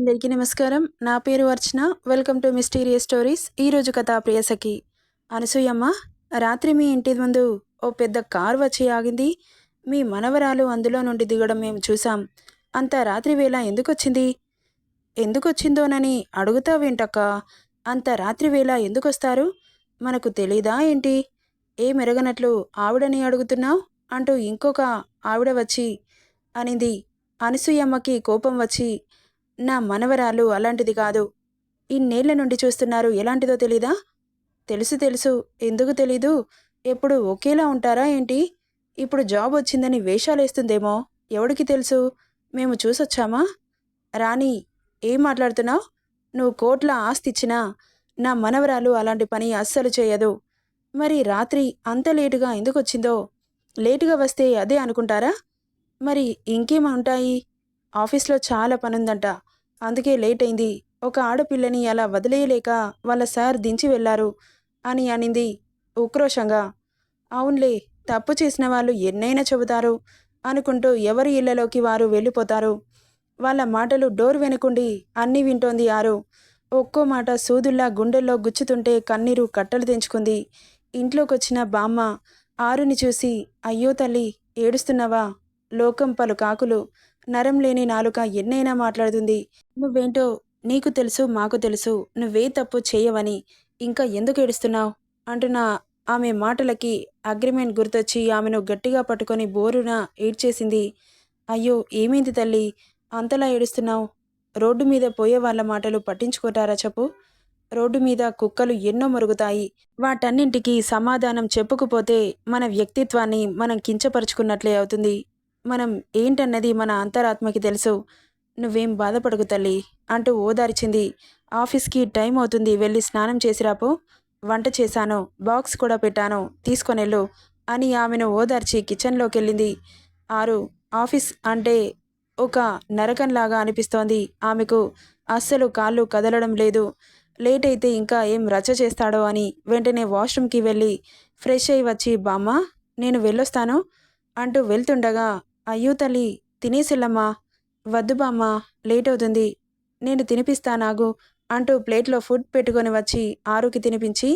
అందరికీ నమస్కారం. నా పేరు Archana. Welcome to mysterious stories. ఈరోజు కథ ప్రియసఖి. అనసూయమ్మ రాత్రి మీ ఇంటి ముందు ఓ పెద్ద కార్ వచ్చి ఆగింది. మీ మనవరాలు అందులో నుండి దిగడం మేము చూసాం అంత రాత్రి వేళ ఎందుకు వచ్చింది ఎందుకు వచ్చిందోనని అడుగుతావేంటక్క? అంత రాత్రి వేళ ఎందుకు వస్తారు మనకు తెలీదా ఏంటి? ఏ మెరగనట్లు ఆవిడని అడుగుతున్నావు? అంటూ ఇంకొక ఆవిడ వచ్చి అనింది. అనసూయమ్మకి కోపం వచ్చి నా మనవరాలు అలాంటిది కాదు. ఇన్నేళ్ళ నుండి చూస్తున్నారు ఎలాంటిదో తెలీదా? తెలుసు తెలుసు. ఎందుకు తెలీదు? ఎప్పుడు ఒకేలా ఉంటారా ఏంటి? ఇప్పుడు జాబ్ వచ్చిందని వేషాలేస్తుందేమో? ఎవడికి తెలుసు? మేము చూసొచ్చామా? రాణి ఏం మాట్లాడుతున్నావు? నువ్వు కోట్ల ఆస్తి ఇచ్చినా నా మనవరాలు అలాంటి పని అస్సలు చేయదు. మరి రాత్రి అంత లేటుగా ఎందుకు వచ్చిందో లేటుగా వస్తే అదే అనుకుంటారా? మరి ఇంకేముంటాయి ఆఫీస్లో చాలా పనుందంట. అందుకే లేట్ అయింది ఒక ఆడపిల్లని అలా వదిలేయలేక వాళ్ళ సార్ దించి వెళ్ళారు అని అనింది ఉక్రోషంగా. అవునులే తప్పు చేసిన వాళ్ళు ఎన్నైనా చెబుతారు అనుకుంటూ ఎవరి ఇళ్ళలోకి వారు వెళ్ళిపోతారు. వాళ్ళ మాటలు డోర్ వెనుకుండి అన్నీ వింటోంది ఆరు. ఒక్కో మాట సూదుల్లా గుండెల్లో గుచ్చుతుంటే కన్నీరు కట్టలు తెంచుకుంది. ఇంట్లోకొచ్చిన బామ్మ ఆరుని చూసి అయ్యో తల్లి ఏడుస్తున్నావా? లోకం పలు కాకులు. నరం లేని నాలుక ఎన్నైనా మాట్లాడుతుంది. నువ్వేంటో నీకు తెలుసు మాకు తెలుసు నువ్వే తప్పు చేయవని ఇంకా ఎందుకు ఏడుస్తున్నావు? అంటున్న ఆమె మాటలకి అగ్రిమెంట్ గుర్తొచ్చి ఆమెను గట్టిగా పట్టుకొని బోరున ఏడ్చేసింది. అయ్యో ఏమైంది తల్లి? అంతలా ఏడుస్తున్నావు? రోడ్డు మీద పోయే వాళ్ళ మాటలు పట్టించుకుంటారా చెప్పు? రోడ్డు మీద కుక్కలు ఎన్నో మరుగుతాయి. వాటన్నింటికి సమాధానం చెప్పుకుపోతే మన వ్యక్తిత్వాన్ని మనం కించపరుచుకున్నట్లే అవుతుంది. మనం ఏంటన్నది మన అంతరాత్మకి తెలుసు. నువ్వేం బాధపడకు తల్లి అంటూ ఓదార్చింది. ఆఫీస్కి టైం అవుతుంది వెళ్ళి స్నానం చేసిరాపో వంట చేశాను బాక్స్ కూడా పెట్టాను తీసుకొనెళ్ళు అని ఆమెను ఓదార్చి కిచెన్లోకి వెళ్ళింది ఆరు ఆఫీస్ అంటే ఒక నరకంలాగా అనిపిస్తోంది. ఆమెకు అస్సలు కాళ్ళు కదలడం లేదు. లేట్ అయితే ఇంకా ఏం రచ చేస్తాడో అని వెంటనే వాష్రూమ్కి వెళ్ళి ఫ్రెష్ అయి వచ్చి బామ్మ నేను వెళ్ళొస్తాను అంటూ వెళ్తుండగా అయ్యో తల్లి తినేసిల్లమ్మా. వద్దు బామ్మ లేట్ అవుతుంది నేను తినిపిస్తానాగు అంటూ ప్లేట్లో ఫుడ్ పెట్టుకొని వచ్చి ఆరుకి తినిపించి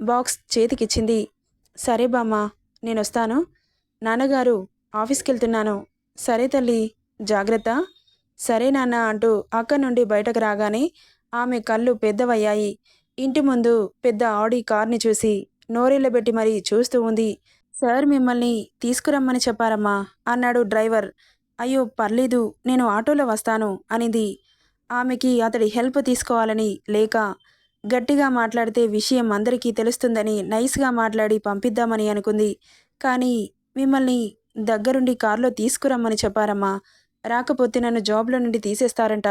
బాక్స్ చేతికిచ్చింది. సరే బామ్మ నేను వస్తాను నాన్నగారు ఆఫీస్కి వెళ్తున్నాను సరే తల్లి జాగ్రత్త. సరే నాన్న అంటూ అక్కడి నుండి బయటకు రాగానే ఆమె కళ్ళు పెద్దవయ్యాయి. ఇంటి ముందు పెద్ద ఆడి కార్ని చూసి నోరెళ్ళబెట్టి మరీ చూస్తూ ఉంది. సార్ మిమ్మల్ని తీసుకురమ్మని చెప్పారమ్మా అన్నాడు డ్రైవర్. అయ్యో పర్లేదు నేను ఆటోలో వస్తాను అనింది. ఆమెకి అతడి హెల్ప్ తీసుకోవాలని లేక గట్టిగా మాట్లాడితే విషయం అందరికీ తెలుస్తుందని నైస్గా మాట్లాడి పంపిద్దామని అనుకుంది. కానీ మిమ్మల్ని దగ్గరుండి కారులో తీసుకురమ్మని చెప్పారమ్మా రాకపోతే నన్ను జాబ్లో నుండి తీసేస్తారంట.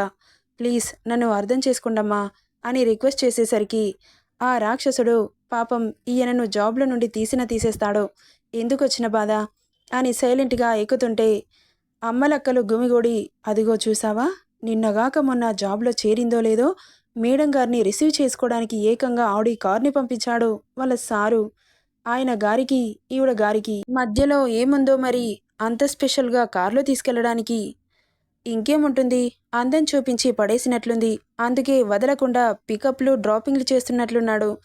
ప్లీజ్ నన్ను అర్థం చేసుకుండమ్మా అని రిక్వెస్ట్ చేసేసరికి ఆ రాక్షసుడు పాపం ఈయనను జాబ్లో నుండి తీసిన తీసేస్తాడు ఎందుకు వచ్చిన బాధ? అని సైలెంట్గా ఎక్కుతుంటే అమ్మలక్కలు గుమిగూడి అదిగో చూసావా? నిన్నగాక మొన్న జాబ్లో చేరిందో లేదో మేడం గారిని రిసీవ్ చేసుకోవడానికి ఏకంగా ఆవిడ కార్ని పంపించాడు వాళ్ళ సారు. ఆయన గారికి ఈవిడ గారికి మధ్యలో ఏముందో మరి అంత స్పెషల్గా కారులో తీసుకెళ్ళడానికి. ఇంకేముంటుంది? అందం చూపించి పడేసినట్లుంది. అందుకే వదలకుండా పికప్లు డ్రాపింగ్లు చేస్తున్నట్లున్నాడు.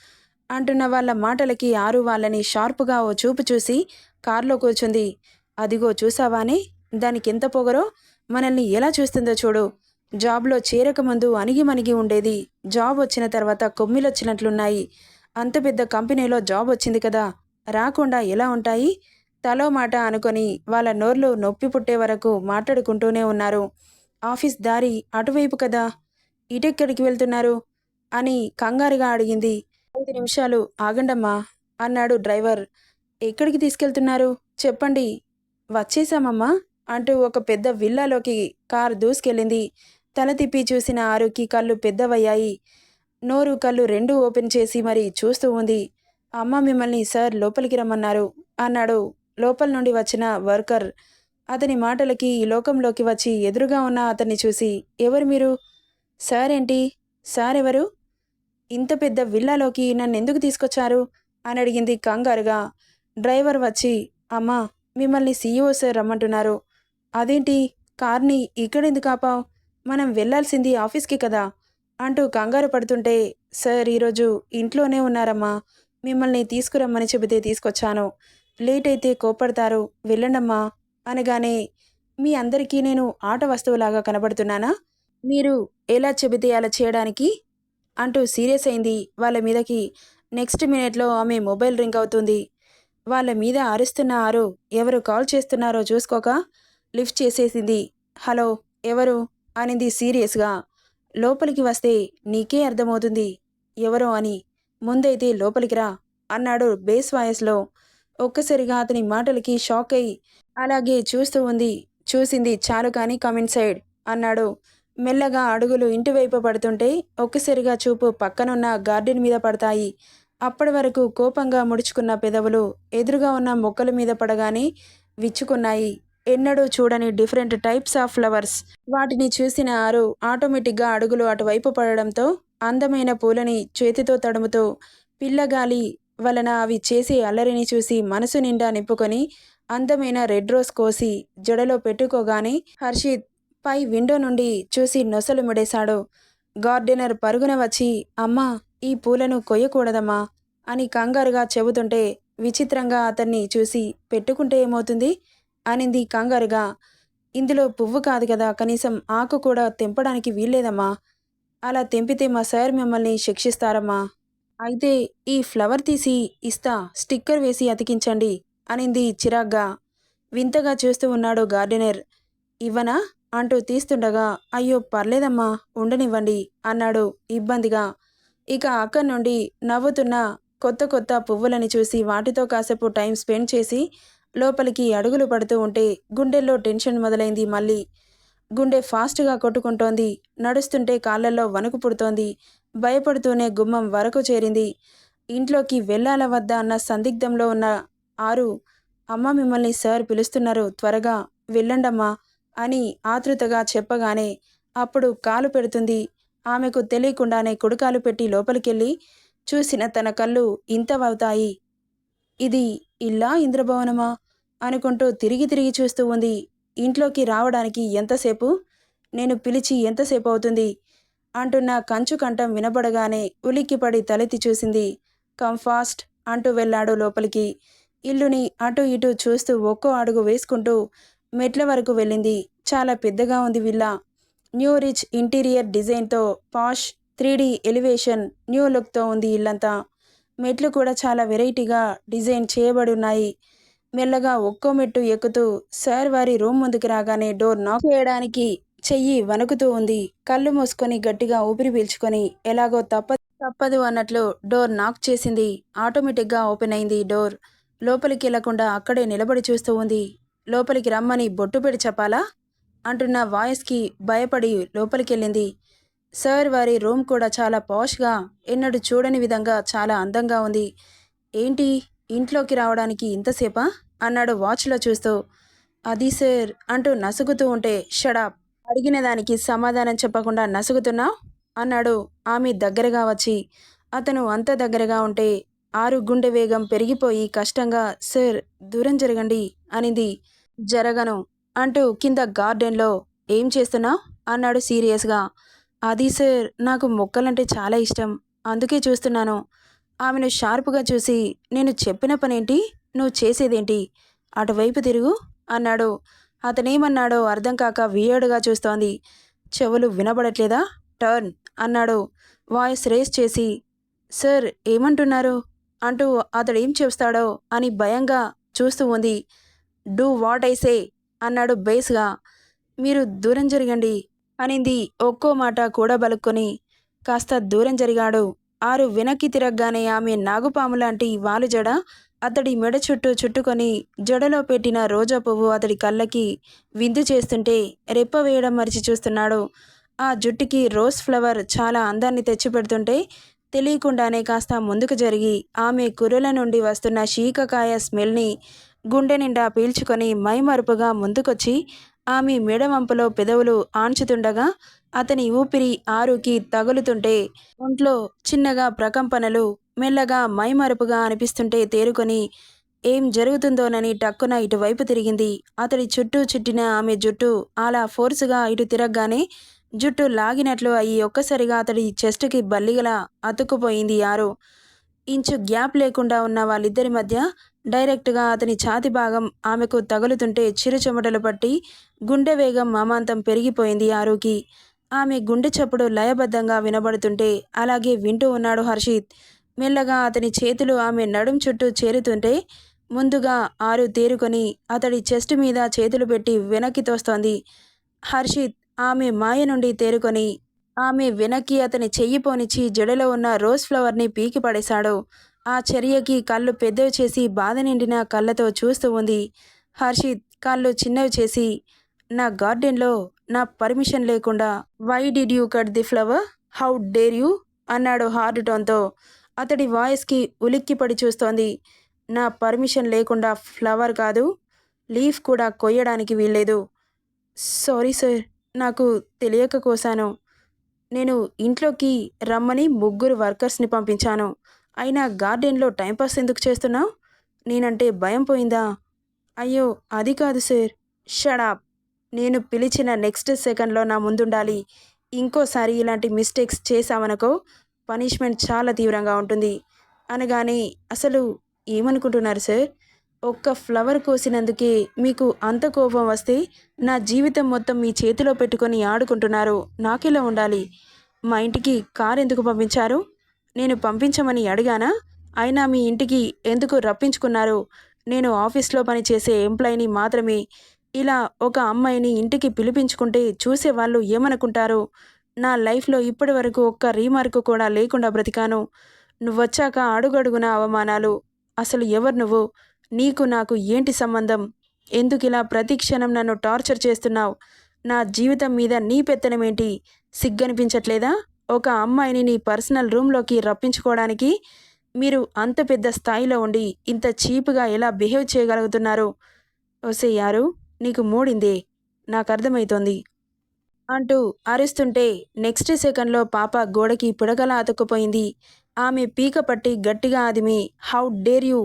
అంటున్న వాళ్ళ మాటలకి ఆరు వాళ్ళని షార్ప్గా ఓ చూపు చూసి కారులో కూర్చుంది. అదిగో చూసావానే? దానికి ఎంత పొగరో? మనల్ని ఎలా చూస్తుందో చూడు. జాబ్లో చేరకముందు అణిగి మణిగి ఉండేది. జాబ్ వచ్చిన తర్వాత కొమ్మిలొచ్చినట్లున్నాయి. అంత పెద్ద కంపెనీలో జాబ్ వచ్చింది కదా. రాకుండా ఎలా ఉంటాయి? తలో మాట అనుకొని వాళ్ళ నోర్లు నొప్పి పుట్టే వరకు మాట్లాడుకుంటూనే ఉన్నారు. ఆఫీస్ దారి అటువైపు కదా. ఇటెక్కడికి వెళ్తున్నారు? అని కంగారుగా అడిగింది. ఐదు నిమిషాలు ఆగండమ్మా అన్నాడు డ్రైవర్. ఎక్కడికి తీసుకెళ్తున్నారు? చెప్పండి. వచ్చేసామమ్మా అంటూ ఒక పెద్ద విల్లాలోకి కారు దూసుకెళ్ళింది. తల తిప్పి చూసిన ఆరుకి కళ్ళు పెద్దవయ్యాయి. నోరు కళ్ళు రెండు ఓపెన్ చేసి మరి చూస్తూ ఉంది. అమ్మ మిమ్మల్ని సార్ లోపలికి రమ్మన్నారు అన్నాడు. లోపల నుండి వచ్చిన వర్కర్ అతని మాటలకి ఈ లోకంలోకి వచ్చి ఎదురుగా ఉన్న అతన్ని చూసి ఎవరు మీరు? సార్ ఏంటి సార్ ఎవరు ఇంత పెద్ద విల్లాలోకి నన్ను ఎందుకు తీసుకొచ్చారు? అని అడిగింది కంగారుగా. డ్రైవర్ వచ్చి అమ్మా మిమ్మల్ని సీఈఓ సార్ రమ్మంటున్నారు. అదేంటి? కార్ని ఇక్కడెందుకు ఆపావు? మనం వెళ్ళాల్సింది ఆఫీస్కి కదా? అంటూ కంగారు పడుతుంటే సార్ ఈరోజు ఇంట్లోనే ఉన్నారమ్మా. మిమ్మల్ని తీసుకురమ్మని చెబితే తీసుకొచ్చాను. లేట్ అయితే కోపడతారు వెళ్ళండమ్మా. అనగానే మీ అందరికీ నేను ఆట వస్తువులాగా కనబడుతున్నానా? మీరు ఎలా చెబితే అలా చేయడానికి? అంటూ సీరియస్ అయింది. వాళ్ళ మీదకి నెక్స్ట్ మినిట్లో ఆమె మొబైల్ రింగ్ అవుతుంది. వాళ్ళ మీద అరుస్తున్న ఆరు ఎవరు కాల్ చేస్తున్నారో చూసుకోక లిఫ్ట్ చేసేసింది. హలో ఎవరు? అనింది సీరియస్గా. లోపలికి వస్తే నీకే అర్థమవుతుంది. ఎవరో అని. ముందైతే లోపలికి రా అన్నాడు బేస్ వాయిస్లో. ఒక్కసారిగా అతని మాటలకి షాక్ అయి అలాగే చూస్తూ ఉంది. చూసింది చాలు కానీ కమెంట్ సైడ్ అన్నాడు. మెల్లగా అడుగులు ఇంటివైపు పడుతుంటే ఒక్కసారిగా చూపు పక్కనున్న గార్డెన్ మీద పడతాయి. అప్పటి వరకు కోపంగా ముడుచుకున్న పెదవులు ఎదురుగా ఉన్న మొక్కల మీద పడగానే విచ్చుకున్నాయి. ఎన్నడూ చూడని డిఫరెంట్ టైప్స్ ఆఫ్ ఫ్లవర్స్. వాటిని చూసిన ఆరు ఆటోమేటిక్గా అడుగులు అటువైపు పడడంతో అందమైన పూలని చేతితో తడుముతూ పిల్లగాలి వలన అవి చేసే అల్లరిని చూసి మనసు నిండా నింపుకొని అందమైన రెడ్ రోజ్ కోసి జడలో పెట్టుకోగానే హర్షిత్ పై విండో నుండి చూసి నొసలు ముడేశాడు. గార్డెనర్ పరుగున వచ్చి అమ్మా ఈ పూలను కొయ్యకూడదమ్మా అని కంగారుగా చెబుతుంటే విచిత్రంగా అతన్ని చూసి పెట్టుకుంటే ఏమవుతుంది? అనింది కంగారుగా. ఇందులో పువ్వు కాదు కదా కనీసం ఆకు కూడా తెంపడానికి వీల్లేదమ్మా. అలా తెంపితే మా సార్ మిమ్మల్ని శిక్షిస్తారమ్మా. అయితే ఈ ఫ్లవర్ తీసి ఇస్తా స్టిక్కర్ వేసి అతికించండి అనింది చిరాగ్గా. వింతగా చూస్తూ ఉన్నాడు గార్డెనర్. ఇవ్వనా? అంటూ తీస్తుండగా అయ్యో పర్లేదమ్మా ఉండనివ్వండి అన్నాడు ఇబ్బందిగా. ఇక అక్కడి నుండి నవ్వుతున్న కొత్త కొత్త పువ్వులని చూసి వాటితో కాసేపు టైం స్పెండ్ చేసి లోపలికి అడుగులు పడుతూ ఉంటే గుండెల్లో టెన్షన్ మొదలైంది మళ్ళీ. గుండె ఫాస్ట్గా కొట్టుకుంటోంది నడుస్తుంటే కాళ్ళల్లో వణుకు పుడుతోంది భయపడుతూనే గుమ్మం వరకు చేరింది. ఇంట్లోకి వెళ్ళాల వద్దా అన్న సందిగ్ధంలో ఉన్న ఆరు అమ్మ మిమ్మల్ని సార్ పిలుస్తున్నారు త్వరగా వెళ్ళండమ్మా అని ఆతృతగా చెప్పగానే అప్పుడు కాలు పెడుతుంది. ఆమెకు తెలియకుండానే కుడుకాలు పెట్టి లోపలికెళ్ళి చూసిన తన కళ్ళు ఇంతవవుతాయి. ఇది ఇల్లా ఇంద్రభవనమా? అనుకుంటూ తిరిగి తిరిగి చూస్తూ ఉంది. ఇంట్లోకి రావడానికి ఎంతసేపు? నేను పిలిచి ఎంతసేపు అవుతుంది? అంటున్న కంచు కంఠం వినబడగానే ఉలిక్కిపడి తలెత్తి చూసింది. Come fast! అంటూ వెళ్ళాడు లోపలికి. ఇల్లుని అటు ఇటు చూస్తూ ఒక్కో అడుగు వేసుకుంటూ మెట్ల వరకు వెళ్ళింది. చాలా పెద్దగా ఉంది విల్లా. న్యూ రిచ్ ఇంటీరియర్ డిజైన్తో పాష్ త్రీ ఎలివేషన్ న్యూ లుక్తో ఉంది ఇల్లంతా. మెట్లు కూడా చాలా వెరైటీగా డిజైన్ చేయబడి ఉన్నాయి మెల్లగా ఒక్కో మెట్టు ఎక్కుతూ సార్ వారి రూమ్ ముందుకు రాగానే డోర్ నాక్ చేయడానికి చెయ్యి వణుకుతూ ఉంది. కళ్ళు మూసుకొని గట్టిగా ఊపిరి పీల్చుకొని ఎలాగో తప్ప తప్పదు అన్నట్లు డోర్ నాక్ చేసింది. ఆటోమేటిక్గా ఓపెన్ అయింది డోర్. లోపలికి వెళ్ళకుండా అక్కడే నిలబడి చూస్తూ ఉంది. లోపలికి రమ్మని బొట్టు పెడి చెప్పాలా? అంటున్న వాయిస్కి భయపడి లోపలికి వెళ్ళింది సార్ వారి రూమ్ కూడా చాలా పాష్గా ఎన్నడూ చూడని విధంగా చాలా అందంగా ఉంది. ఏంటి? ఇంట్లోకి రావడానికి ఇంతసేపా? అన్నాడు వాచ్లో చూస్తూ. అది సార్ అంటూ నసుగుతూ ఉంటే షడాప్ అడిగిన దానికి సమాధానం చెప్పకుండా నసుగుతున్నావు? అన్నాడు ఆమె దగ్గరగా వచ్చి. అతను అంత దగ్గరగా ఉంటే ఆరు గుండె వేగం పెరిగిపోయి కష్టంగా సార్ దూరం జరగండి అనింది. జరగను. అంటూ కింద గార్డెన్లో ఏం చేస్తున్నావు అన్నాడు సీరియస్గా. అది సార్ నాకు మొక్కలంటే చాలా ఇష్టం. అందుకే చూస్తున్నాను. ఆమెను షార్ప్గా చూసి నేను చెప్పిన పనేంటి? నువ్వు చేసేదేంటి? అటువైపు తిరుగు అన్నాడు. అతనేమన్నాడో అర్థం కాక వియర్డ్గా చూస్తోంది. చెవులు వినబడట్లేదా? టర్న్ అన్నాడు. వాయిస్ రేస్ చేసి సార్ ఏమంటున్నారు? అంటూ అతడు ఏం చేస్తాడో అని భయంగా చూస్తూ ఉంది. డూ వాట్ ఐసే అన్నాడు బేస్గా. మీరు దూరం జరగండి అనింది ఒక్కో మాట కూడా బలుక్కొని. కాస్త దూరం జరిగాడు. ఆరు వెనక్కి తిరగగానే ఆమె నాగుపాము లాంటి వాలు జడ అతడి మెడ చుట్టూ చుట్టుకొని జడలో పెట్టిన రోజా పువ్వు అతడి కళ్ళకి విందు చేస్తుంటే రెప్ప వేయడం మరిచి చూస్తున్నాడు. ఆ జుట్టుకి రోజ్ ఫ్లవర్ చాలా అందాన్ని తెచ్చిపెడుతుంటే తెలియకుండానే కాస్త ముందుకు జరిగి ఆమె కుర్రల నుండి వస్తున్న శీకకాయ స్మెల్ని గుండె నిండా పీల్చుకొని మైమరుపుగా ముందుకొచ్చి ఆమె మెడవంపులో పెదవులు ఆంచుతుండగా అతని ఊపిరి ఆరుకి తగులుతుంటే ఒంట్లో చిన్నగా ప్రకంపనలు మెల్లగా మైమరుపుగా అనిపిస్తుంటే తేరుకొని ఏం జరుగుతుందోనని టక్కున ఇటువైపు తిరిగింది. అతడి చుట్టూ చుట్టిన ఆమె జుట్టు అలా ఫోర్సుగా ఇటు తిరగగానే జుట్టు లాగినట్లు అయ్యి ఒక్కసారిగా అతడి చెస్ట్కి బల్లిగలా అతుక్కుపోయింది యారు. ఇంచు గ్యాప్ లేకుండా ఉన్న వాళ్ళిద్దరి మధ్య డైరెక్ట్గా అతని ఛాతి భాగం ఆమెకు తగులుతుంటే చిరుచెమటలు పట్టి గుండె వేగం మామాంతం పెరిగిపోయింది ఆరుకి. ఆమె గుండె చప్పుడు లయబద్ధంగా వినబడుతుంటే అలాగే వింటూ ఉన్నాడు హర్షిత్. మెల్లగా అతని చేతులు ఆమె నడుం చుట్టూ చేరుతుంటే ముందుగా ఆరు తేరుకొని అతడి చెస్ట్ మీద చేతులు పెట్టి వెనక్కి తోస్తోంది. హర్షిత్ ఆమె మాయ నుండి తేరుకొని ఆమె వెనక్కి అతని చెయ్యి పోనిచ్చి జడలో ఉన్న రోజ్ ఫ్లవర్ని పీకి పడేశాడు. ఆ చర్యకి కళ్ళు పెద్దవి చేసి బాధ నిండిన కళ్ళతో చూస్తూ ఉంది. హర్షిత్ కళ్ళు చిన్నవి చేసి నా గార్డెన్లో నా పర్మిషన్ లేకుండా why did you cut the flower how dare you అన్నాడు హార్డ్ టోన్తో. అతడి వాయిస్కి ఉలిక్కిపడి చూస్తోంది. నా పర్మిషన్ లేకుండా ఫ్లవర్ కాదు లీఫ్ కూడా కొయ్యడానికి వీల్లేదు. సారీ సార్ నాకు తెలియక కోసాను. నేను ఇంట్లోకి రమ్మని ముగ్గురు వర్కర్స్ని పంపించాను. అయినా గార్డెన్లో టైంపాస్ ఎందుకు చేస్తున్నావు? నేనంటే భయం పోయిందా? అయ్యో అది కాదు సార్. షడాప్ నేను పిలిచిన నెక్స్ట్ సెకండ్లో నా ముందుండాలి. ఇంకోసారి ఇలాంటి మిస్టేక్స్ చేశామనుకో పనిష్మెంట్ చాలా తీవ్రంగా ఉంటుంది. అనగానే అసలు ఏమనుకుంటున్నారు సార్? ఒక్క ఫ్లవర్ కోసినందుకే మీకు అంత కోపం వస్తే నా జీవితం మొత్తం మీ చేతిలో పెట్టుకొని ఆడుకుంటున్నారు. నాకెలా ఉండాలి? మా ఇంటికి కార్ ఎందుకు పంపించారు? నేను పంపించమని అడిగానా? అయినా మీ ఇంటికి ఎందుకు రప్పించుకున్నారు? నేను ఆఫీస్లో పనిచేసే ఎంప్లాయీని మాత్రమే. ఇలా ఒక అమ్మాయిని ఇంటికి పిలిపించుకుంటే చూసేవాళ్ళు ఏమనుకుంటారు? నా లైఫ్లో ఇప్పటి వరకు ఒక్క రీమార్క్ కూడా లేకుండా బ్రతికాను. నువ్వొచ్చాక అడుగడుగున అవమానాలు. అసలు ఎవరు నువ్వు? నీకు నాకు ఏంటి సంబంధం? ఎందుకు ఇలా ప్రతి క్షణం నన్ను టార్చర్ చేస్తున్నావు? నా జీవితం మీద నీ పెత్తనమేంటి? సిగ్గనిపించట్లేదా? ఒక అమ్మాయిని నీ పర్సనల్ రూమ్లోకి రప్పించుకోవడానికి మీరు అంత పెద్ద స్థాయిలో ఉండి ఇంత చీప్గా ఎలా బిహేవ్ చేయగలుగుతున్నారు? ఓసే యారు నీకు మూడిందే. నాకు అర్థమవుతోంది అంటూ అరుస్తుంటే నెక్స్ట్ సెకండ్లో పాప గోడకి పిడగలా అతుక్కుపోయింది. ఆమె పీక పట్టి గట్టిగా ఆదిమి how dare you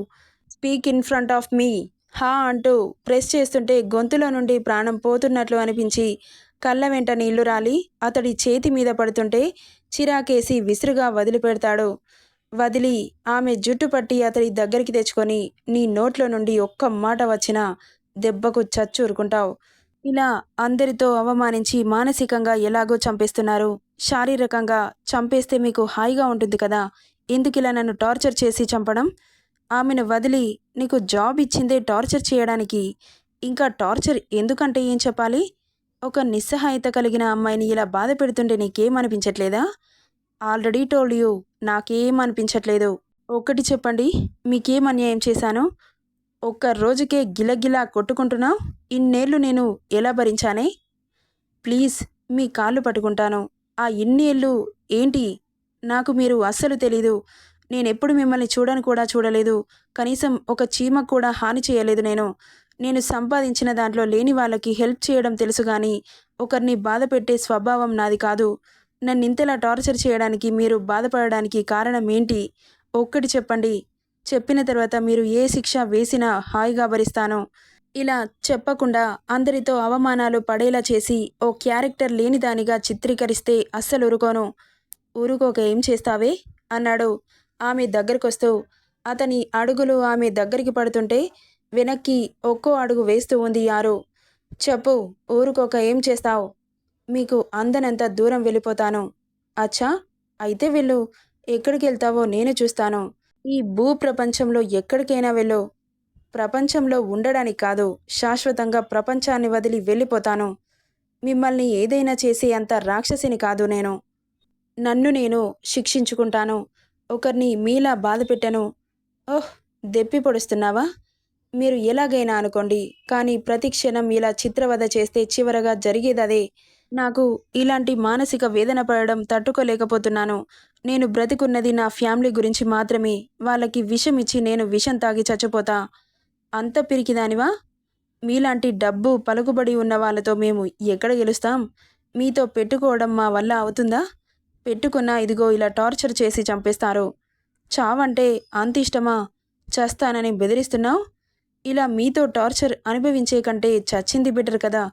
speak in front of me? హా అంటూ ప్రెస్ చేస్తుంటే గొంతులో నుండి ప్రాణం పోతున్నట్లు అనిపించి కళ్ళ వెంట నీళ్ళు రాలి. అతడి చేతి మీద పడుతుంటే చిరాకేసి విసురుగా వదిలిపెడతాడు. వదిలి ఆమె జుట్టు పట్టి అతడి దగ్గరికి తెచ్చుకొని నీ నోట్లో నుండి ఒక్క మాట వచ్చినా దెబ్బకు చచ్చూరుకుంటావు. ఇలా అందరితో అవమానించి మానసికంగా ఎలాగో చంపేస్తున్నారు. శారీరకంగా చంపేస్తే మీకు హాయిగా ఉంటుంది కదా. ఎందుకిలా నన్ను టార్చర్ చేసి చంపడం? ఆమెను వదిలి నీకు జాబ్ ఇచ్చిందే టార్చర్ చేయడానికి. ఇంకా టార్చర్ ఎందుకంటే ఏం చెప్పాలి? ఒక నిస్సహాయత కలిగిన అమ్మాయిని ఇలా బాధ పెడుతుంటే నీకేమనిపించట్లేదా? ఆల్రెడీ టోల్డ్ యూ నాకేం అనిపించట్లేదు ఒకటి చెప్పండి మీకేం అన్యాయం చేశాను? ఒక్క రోజుకే గిలగిలా కొట్టుకుంటున్నావు ఇన్నేళ్ళు నేను ఎలా భరించానే? ప్లీజ్ మీ కాళ్ళు పట్టుకుంటాను. ఆ ఇన్నేళ్ళు ఏంటి? నాకు మీరు అస్సలు తెలీదు. నేనెప్పుడు మిమ్మల్ని చూడని కూడా చూడలేదు. కనీసం ఒక చీమ కూడా హాని చేయలేదు నేను. నేను సంపాదించిన దాంట్లో లేని వాళ్ళకి హెల్ప్ చేయడం తెలుసు కానీ ఒకరిని బాధ పెట్టే స్వభావం నాది కాదు. నన్ను ఇంతలా టార్చర్ చేయడానికి మీరు బాధపడడానికి కారణం ఏంటి? ఒక్కటి చెప్పండి. చెప్పిన తర్వాత మీరు ఏ శిక్ష వేసినా హాయిగా భరిస్తాను. ఇలా చెప్పకుండా అందరితో అవమానాలు పడేలా చేసి ఓ క్యారెక్టర్ లేనిదానిగా చిత్రీకరిస్తే అస్సలు ఊరుకోను. ఊరుకోక ఏం చేస్తావే? అన్నాడు. ఆమె దగ్గరకొస్తూ అతని అడుగులు ఆమె దగ్గరికి పడుతుంటే వెనక్కి ఒక్కో అడుగు వేస్తూ ఉంది యారు. చెప్పు ఊరుకోక ఏం చేస్తావు? మీకు అందనంత దూరం వెళ్ళిపోతాను. అచ్చా అయితే వెళ్ళు. ఎక్కడికి వెళ్తావో నేను చూస్తాను. ఈ భూ ప్రపంచంలో ఎక్కడికైనా వెళ్ళు. ప్రపంచంలో ఉండడానికి కాదు శాశ్వతంగా ప్రపంచాన్ని వదిలి వెళ్ళిపోతాను. మిమ్మల్ని ఏదైనా చేసే అంత రాక్షసిని కాదు నేను. నన్ను నేను శిక్షించుకుంటాను. ఒకరిని మీలా బాధ పెట్టను ఓహ్ దెప్పి పొడుస్తున్నావా? మీరు ఎలాగైనా అనుకోండి కానీ ప్రతి క్షణం ఇలా చిత్రవద చేస్తే చివరగా జరిగేదదే నాకు ఇలాంటి మానసిక వేదన పడడం తట్టుకోలేకపోతున్నాను. నేను బ్రతికున్నది నా ఫ్యామిలీ గురించి మాత్రమే. వాళ్ళకి విషం ఇచ్చి నేను విషం తాగి చచ్చిపోతా. అంత పిరికిదానివా? మీలాంటి డబ్బు పలుకుబడి ఉన్న వాళ్ళతో మేము ఎక్కడ గెలుస్తాం? మీతో పెట్టుకోవడం మా వల్ల అవుతుందా? పెట్టుకున్నా ఇదిగో ఇలా టార్చర్ చేసి చంపేస్తారు. చావంటే అంత ఇష్టమా చస్తానని బెదిరిస్తున్నావు? ఇలా మీతో టార్చర్ అనుభవించే కంటే చచ్చింది బెటర్ కదా.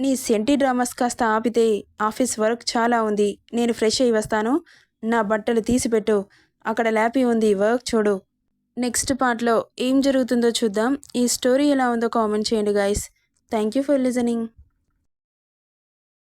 నీ సెంటి డ్రామాస్ కాస్త ఆపితే ఆఫీస్ వర్క్ చాలా ఉంది. నేను ఫ్రెష్ అయ్యి వస్తాను. నా బట్టలు తీసిపెట్టు. అక్కడ ల్యాపీ ఉంది. వర్క్ చూడు. నెక్స్ట్ పార్ట్లో ఏం జరుగుతుందో చూద్దాం. ఈ స్టోరీ ఎలా ఉందో కామెంట్ చేయండి guys thank you for listening